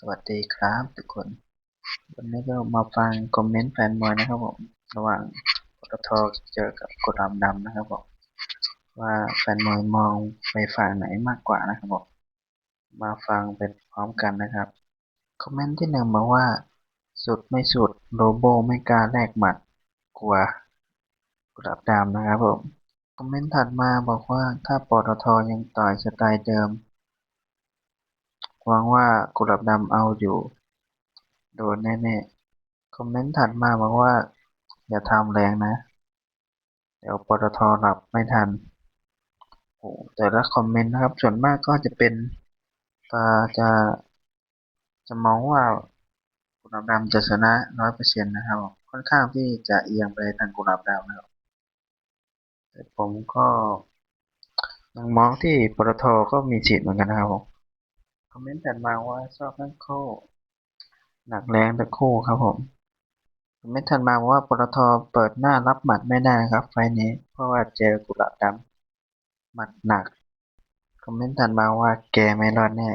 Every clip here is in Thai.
สวัสดีครับทุกคน วันนี้ก็มาฟังคอมเมนต์แฟนมวยนะครับผมระหว่างปตทเจอกับกุหลาบดำนะครับผมว่าแฟนมวยมองไปฝั่งไหนมากกว่านะครับผมมาฟังเป็นพร้อมกันนะครับคอมเมนต์ที่หนึ่งบอกว่า สุดไม่สุดโรโบไม่กล้าแลกหมัดกลัวกุหลาบดำนะครับผมคอมเมนต์ถัดมาบอกว่าถ้าปตทยังต่อยสไตล์เดิม หวังว่ากุหลาบดำเอาอยู่ โดนแน่ๆ คอมเมนต์ถัดมาบอกว่า อย่าทำแรงนะ เดี๋ยวปตทหลับไม่ทันโอ้แต่ละคอมเมนต์นะครับ ส่วนมากก็จะเป็นตาจะจะมองว่ากุหลาบดำจะชนะร้อยเปอร์เซ็นต์นะครับ ค่อนข้างที่จะเอียงไปทางกุหลาบดำนะครับ แต่ผมก็ยังมองที่ปตทก็มีสิทธิ์เหมือนกันนะครับผม คอมเมนต์ถัดมาว่าชอบทั้งคู่หนักแรงทั้งคู่ครับผมคอมเมนต์ถัดมาว่าปตทเปิดหน้ารับหมัดไม่ได้นะครับ ไฟนี้เพราะว่าเจอกุหลาบดำหมัดหนักคอมเมนต์ถัดมาว่าแกไม่รอดแน่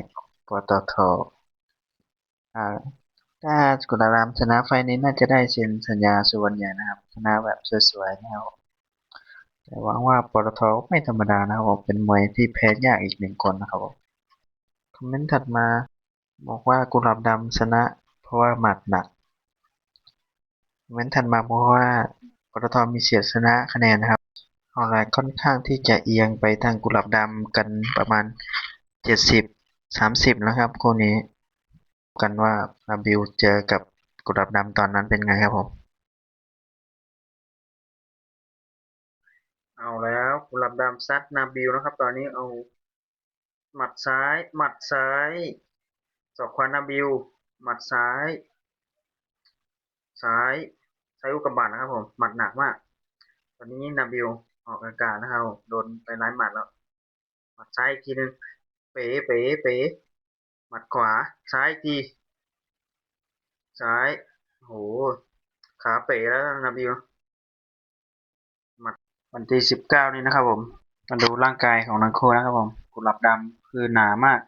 ปตทอ่าถ้ากุหลาบดำชนะไฟนี้น่าจะได้เซ็นสัญญาสุวรรณใหญ่นะครับชนะแบบสวยๆนะครับแต่หวังว่าปตทไม่ธรรมดานะครับผมเป็นมวยที่แพ้ยากอีกหนึ่งคนนะครับผม คอมเมนต์ถัดมาบอกว่ากุหลาบดำชนะ เพราะว่าหมัดหนักคอมเมนต์ถัดมาบอกว่าปตทมีเสียชนะคะแนนนะครับออนไลน์ค่อนข้างที่จะเอียงไปทางกุหลาบดำกันประมาณเจ็ดสิบสามสิบนะครับคู่นี้ กันว่านาบิวเจอกับกุหลาบดำตอนนั้นเป็นไงครับผม เอาแล้วกุหลาบดำซัดนาบิวนะครับ ตอนนี้เอา หมัดซ้าย หมัดซ้ายศอกขวานาบิวหมัดซ้าย ซ้ายซ้อุกกาบาตนะครับผมหมัดหนักมากตอนนี้นาบิวออกอากาศนะครับโดนไปร้ายหมัดแล้ว หมัดซ้ายอีกทีหนึงเป๋เป๋เป๋หมัดขวาซ้ายอีกทีซ้ายโหขาเป๋แล้วนาบิวหมัดวันที่สิบเก้านี้นะครับผมมาดูร่างกายของนังโคนะครับผมกุหลาบดำ คือหนามาก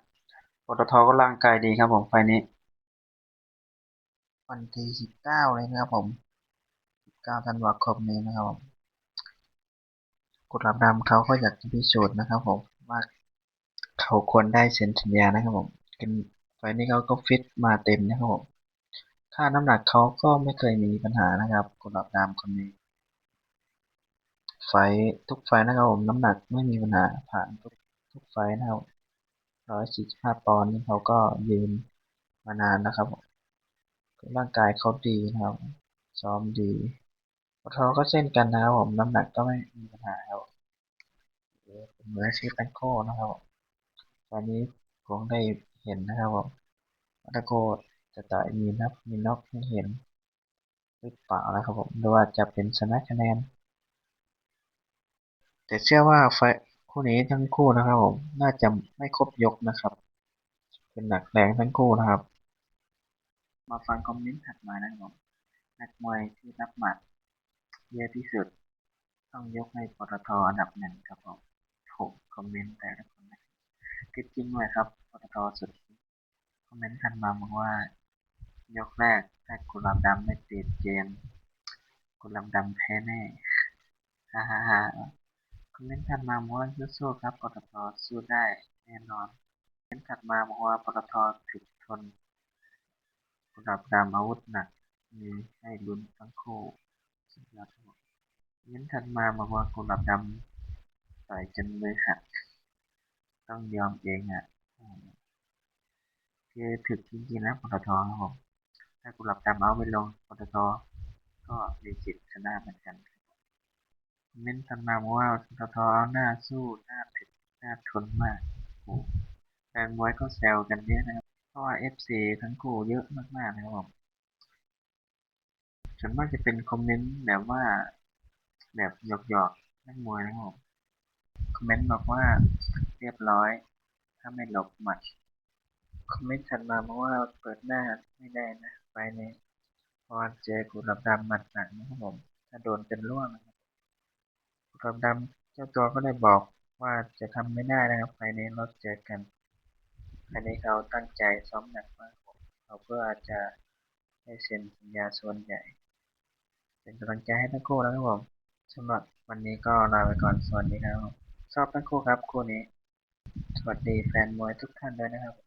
ปตทก็ร่างกายดีครับผมไฟนี้ วันที่สิบเก้าเลยนะครับผมสิบเก้าธันวาคมนี้นะครับผมกุหลาบดำเขาก็อยากจะพิสูจน์นะครับผมว่าเขาควรได้เซ็นสัญญานะครับผมเป็นไฟนี้เขาก็ฟิตมาเต็มนะครับผมค่าน้ำหนักเขาก็ไม่เคยมีปัญหานะครับกุหลาบดำคนนี้ไฟทุกไฟนะครับผมน้ำหนักไม่มีปัญหาผ่านทุกทุกไฟนะครับ ร้อยสี่สิบห้าปอนด์นี่เขาก็ยืนมานานนะครับร่างกายเขาดีนะครับ ซ้อมดีปตทก็เช่นกันนะครับผมน้ำหนักก็ไม่มีปัญหาครับเป็นมืออาชีพแตงโก้นะครับผมตอนนี้ผมได้เห็นนะครับผมวัตโกจะต่อยมีนับมีน็อกให้เห็นหรือเปล่านะครับผมหรือว่าจะเป็นชนะคะแนน แต่เชื่อว่าไฟ คู่นี้ทั้งคู่นะครับผม น่าจะไม่ครบยกนะครับ เป็นหนักแรงทั้งคู่นะครับ มาฟังคอมเมนต์ถัดมานะครับผมนักมวยที่รับหมัดเยอะที่สุด ต้องยกให้ปตทอันดับหนึ่งครับผมผมคอมเมนต์แต่ละคนนะคิดจริงเลยครับปตทสุดคอมเมนต์ถัดมาบอกว่า ยกแรกถ้ากุหลาบดำไม่ติดเกมกุหลาบดำแพ้แน่ฮ่าฮ่าฮ่า คอมเมนต์ถัดมาบอกว่าสู้ๆครับปตทสู้ได้แน่นอนคอมเมนต์ถัดมาบอกว่าปตทถึกทนกุหลาบดำอาวุธหนักมีให้ลุ้นทั้งคู่สุดยอดครับผมคอมเมนต์ถัดมาบอกว่ากุหลาบดำต่อยจนมือหักต้องยอมเองอะอืมคือถึกจริงๆนะปตทครับผมถ้ากุหลาบดำเอาไปลงปตทก็มีสิทธิ์ชนะเหมือนกัน เม้นต์ตำนานว่าปตทหน้าสู้หน้าถึกหน้าทนมากโอ้แฟนมวยก็แซวกันเยอะนะครับ เพราะว่าเอฟซีทั้งคู่เยอะมากๆนะครับผมส่วนมากจะเป็นคอมเมนต์แบบว่า แบบหยอกๆนักมวยนะครับผมคอมเมนต์บอกว่าเรียบร้อย ถ้าไม่หลบหมัด คอมเมนต์ถัดมาบอกว่าเปิดหน้าไม่ได้นะ ไปนี้เพราะว่าเจอกุหลาบดำหมัดหนักนะครับผม ถ้าโดนเป็นร่วงนะครับ กุหลาบดำเจ้าตัวก็ได้บอกว่าจะทำไม่ได้นะครับภายในรอบเจอกันภายในเขาตั้งใจซ้อมหนักมากผมเขาก็อาจจะได้เซ็นสัญญาส่วนใหญ่ เป็นกำลังใจให้ทั้งคู่นะครับผมสำหรับวันนี้ก็ลาไปก่อนสวัสดีครับชอบทั้งคู่ครับคู่นี้ สวัสดีแฟนมวยทุกท่านด้วยนะครับ